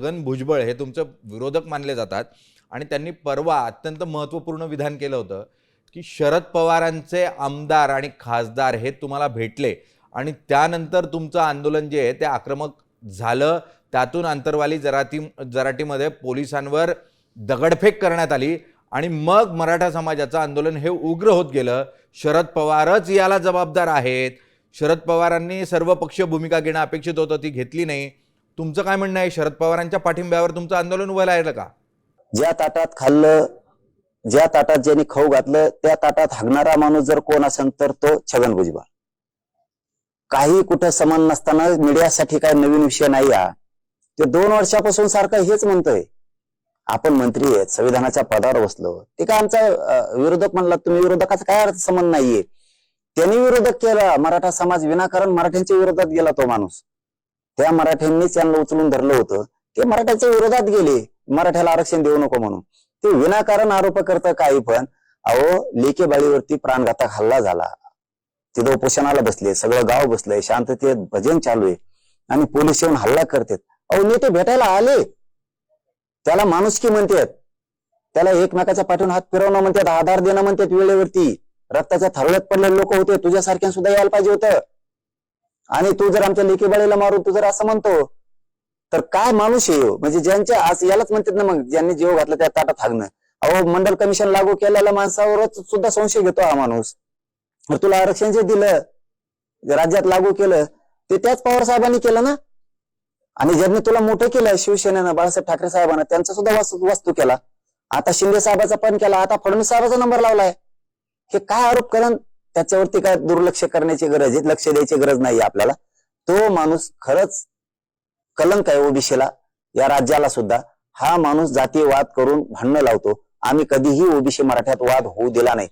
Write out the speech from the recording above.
छगन भुजबळ हे तुमचं विरोधक मानले जातात. आणि त्यांनी परवा अत्यंत महत्त्वपूर्ण विधान केलं होतं की शरद पवारांचे आमदार आणि खासदार हे तुम्हाला भेटले आणि त्यानंतर तुमचं आंदोलन जे आहे ते आक्रमक झालं. त्यातून आंतरवाली जराती जराटीमध्ये पोलिसांवर दगडफेक करण्यात आली आणि मग मराठा समाजाचं आंदोलन हे उग्र होत गेलं. शरद पवारच याला जबाबदार आहेत. शरद पवारांनी सर्वपक्षीय भूमिका घेणं अपेक्षित होतं ती घेतली नाही. तुमचं काय म्हणणं आहे? शरद पवारांच्या पाठिंब्यावर तुमचं आंदोलन उभं राहिलं का? ज्या ताटात खाल्लं ज्या ताटात ज्यांनी खाऊ घातलं त्या ताटात हागणारा माणूस जर कोण असेल तर तो छगन भुजबळ. काही कुठं समान नसताना मीडियासाठी काय नवीन विषय नाही हा. ते दोन वर्षापासून सारखं हेच म्हणतोय. आपण मंत्री आहेत संविधानाच्या पदावर बसलो. ते काय आमचा विरोधक म्हणला तुम्ही विरोधकाचा काय अर्थ संबंध नाहीये? त्यांनी विरोधक केला मराठा समाज विनाकारण मराठ्यांच्या विरोधात गेला तो माणूस. त्या मराठ्यांनीच त्यांना उचलून धरलं होतं. ते मराठ्याच्या विरोधात गेले. मराठ्याला आरक्षण देऊ नको म्हणून. ते विनाकारण आरोप करतं काही पण अहो लेके बाळीवरती प्राणघातक हल्ला झाला. तिथं उपोषणाला बसले सगळं गाव बसलंय शांततेत भजन चालू आहे. आणि पोलीस येऊन हल्ला करतात. अहो नेते भेटायला आले. त्याला माणुसकी म्हणतात. त्याला एकमेकाच्या पाठवून हात फिरवणं म्हणतात आधार देणं म्हणतात वेळेवरती. रक्ताच्या थरळत पडलेले लोक होते. तुझ्यासारख्या सुद्धा यायला पाहिजे होतं. आणि तू जर आमच्या लेकीबाळीला मारून तू जर असं म्हणतो तर काय माणूस आहे म्हणजे ज्यांच्या आज यालाच म्हणतात ना मग ज्यांनी जीव घातला त्या ताटात हागणं. अहो मंडल कमिशन लागू केलेल्या माणसावरच सुद्धा संशय घेतो हा माणूस. तुला आरक्षण जे दिलं राज्यात लागू केलं ते त्याच पवार साहेबांनी केलं ना? आणि ज्यांनी तुला मोठं केलं शिवसेनेनं बाळासाहेब ठाकरे साहेबांना त्यांचा सुद्धा वस्तू वस्तू केला. आता शिंदे साहेबाचा पण केला आता फडणवीस साहेबाचा नंबर लावलाय. हे काय आरोप करण त्याच्यावरती काय दुर्लक्ष करण्याची गरज आहे लक्ष द्यायची गरज नाही आपल्याला. तो माणूस खरंच कलंक आहे ओबीसीला या राज्याला सुद्धा. हा माणूस जातीयवाद करून भांडणं लावतो. आम्ही कधीही ओबीसी मराठ्यात वाद होऊ दिला नाही.